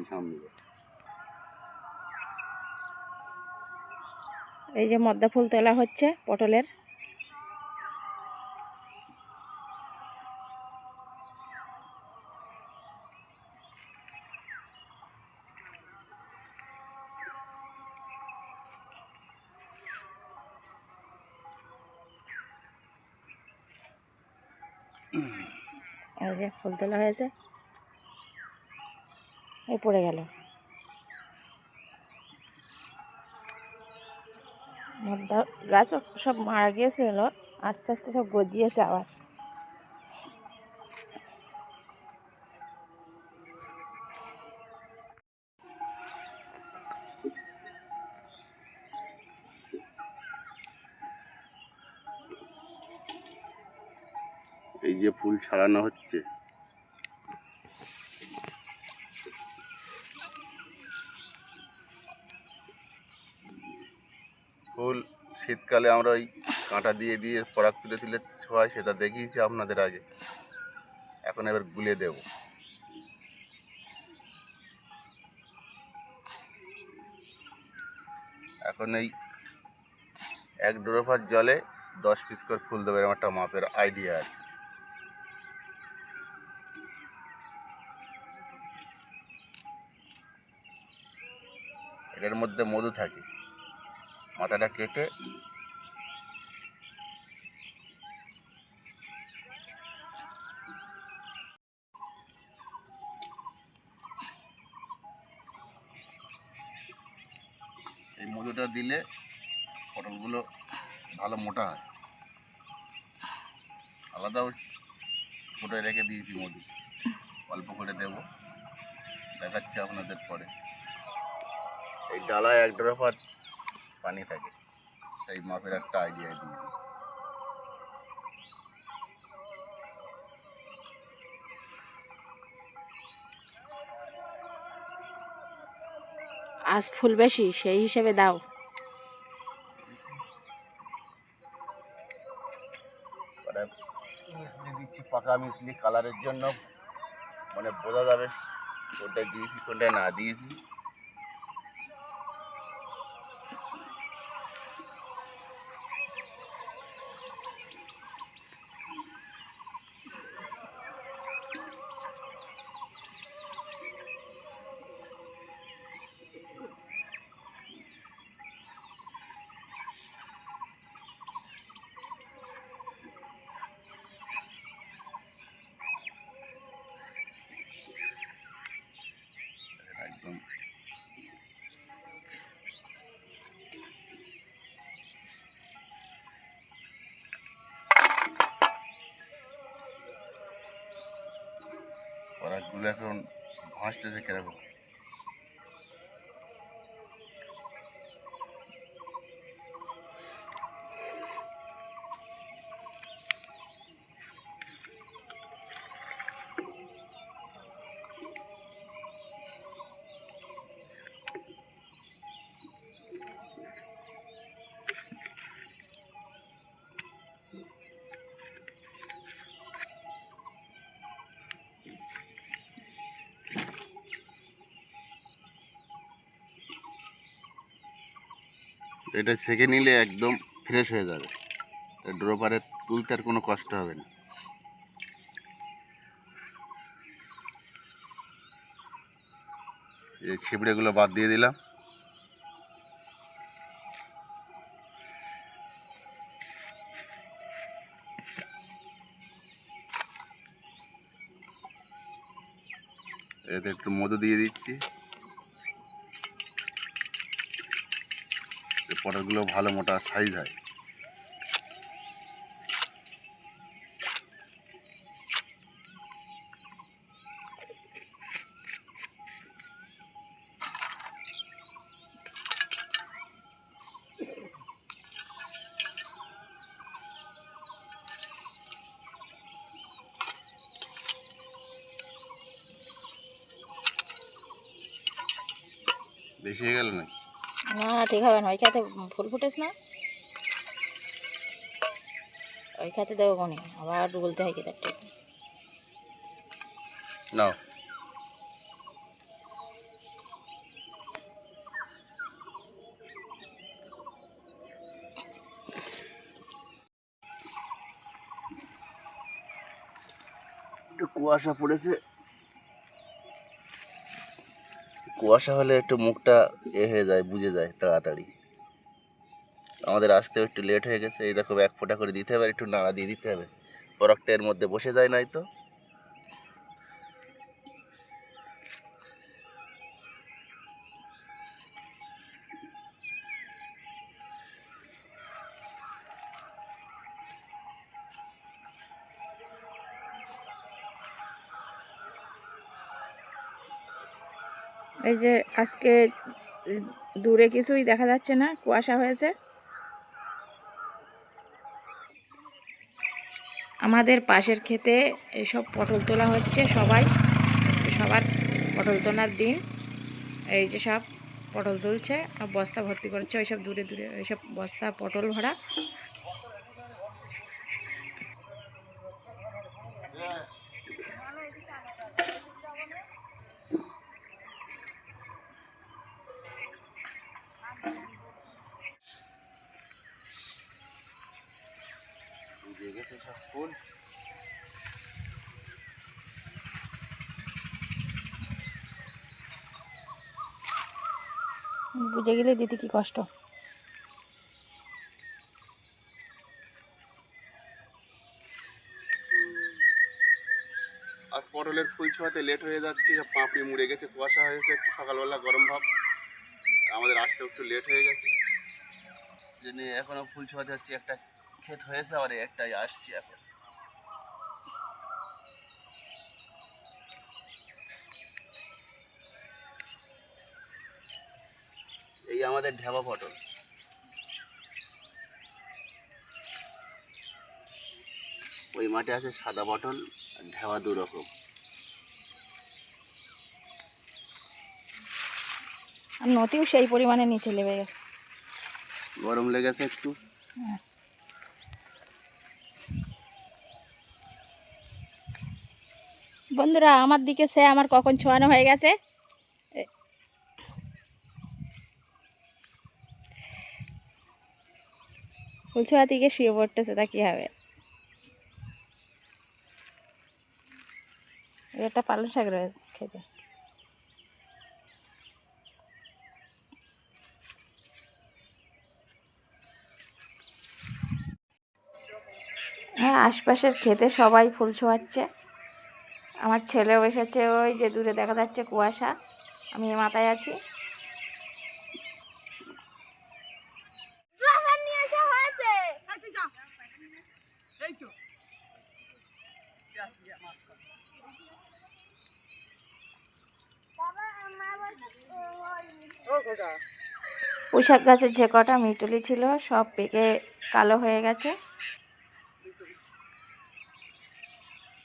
ওই সামনে। এই যে মদ্দা ফুল তোলা হচ্ছে পটলের। এই ফুল তোলা হয়েছে। এই পড়ে গেল। গাছও সব মারা গিয়েছিল আস্তে আস্তে সব গজিয়েছে আবার। এই যে ফুল ছাড়ানো হচ্ছে। ফুল শীতকালে আমরা ওই কাঁটা দিয়ে দিয়ে পরাগ তুলে তুলে ছোঁয়াই, সেটা দেখিয়েছি আপনাদের আগে। এখন এবার গুলে দেব। এখন এই এক ডোরোফার জলে দশ পিস করে ফুল দেবে, এরকম একটা মাপের আইডিয়া আর। এটার মধ্যে মধু থাকে। মাথাটা কেটে এই মধুটা দিলে পটলগুলো ভালো মোটা হয়। আলাদাও ফুটে রেখে দিয়েছি মধু। অল্প করে দেব। দেখাচ্ছি আপনাদের পরে। এই ডালায় এক ড্রপার পানি থাকে। সেই মাপের একটা আইডিয়া দিয়ে। আজ ফুল বেশি সেই হিসেবে দাও। মানে দিচ্ছি পাকা মিশলি কালারের জন্য। মানে বোঝা যাবে কোনটা দিয়েছি কোনটা না দিয়েছি। পরাগগুলো এখন ভাসতেছে কীরকম? এটা সেকে নিলে একদম ফ্রেশ হয়ে যাবে। ড্রপারে তুলতে আর কোনো কষ্ট হবে না। এই ছিবড়েগুলো বাদ দিয়ে দিলাম। এতে একটু মধু দিয়ে দিচ্ছি। পটলগুলো ভালো মোটা সাইজ হয়। বেশি হয়ে গেল নাকি? না, ঠিক হবে না ওই খাতে ফুল ফুটেছ না। ওই খাতে দেবো কোনে, আবার বলতে হয় কেটার ঠিক। নাও। কুয়াশা পড়েছে। কুয়াশা হলে একটু মুখটা এ হয়ে যায়, বুঝে যায় তাড়াতাড়ি। আমাদের আসতেও একটু লেট হয়ে গেছে, এই দেখো এক ফোঁটা করে দিতে হবে একটু নাড়া দিয়ে দিতে হবে। পরকটা এর মধ্যে বসে যায় নাই তো। এই যে আজকে দূরে কিছুই দেখা যাচ্ছে না, কুয়াশা হয়েছে। আমাদের পাশের ক্ষেতে এইসব পটল তোলা হচ্ছে সবাই। আজকে সবার পটল তোলার দিন। এই যে সব পটল তুলছে বস্তা ভর্তি করছে, ওইসব দূরে দূরে, ওইসব বস্তা পটল ভরা। বুঝে গেছে সব ফুল। বুঝে গেলে দিতে কি কষ্ট? আজ পটলের ফুল ছোঁয়াতে লেট হয়ে যাচ্ছে সব পাপড়ি মুড়ে গেছে কুয়াশা হয়েছে একটু সকালবেলা গরম ভাব। আমাদের আসতে একটু লেট হয়ে গেছে। জন্য এখনও ফুল ছোঁয়াতে হচ্ছে একটা ক্ষেত হয়েছে আর একটাই আসছি এখন। এই আমাদের ঢেবা পটল। ওই মাঠে আছে সাদা পটল ঢেবা দু রকম। আর নদীও সেই পরিমাণে নিচে নেমে গেছে। গরম লেগেছে একটু। বন্ধুরা, আমার দিকে সে আমার কখন ছোঁয়ানো হয়ে গেছে। ফুল ছোঁয়া দিকে শুয়ে পড়তেছে, তা কি হবে? একটা পালং শাক রয়েছে খেতে। হ্যাঁ আশপাশের খেতে সবাই ফুল ছোঁয়াচ্ছে। আমার ছেলেও এসেছে ওই যে দূরে দেখা যাচ্ছে কুয়াশা। আমি এ মাথায় আছি। পুঁইশাক গাছের যে কটা মিটুলি ছিল সব পেকে কালো হয়ে গেছে।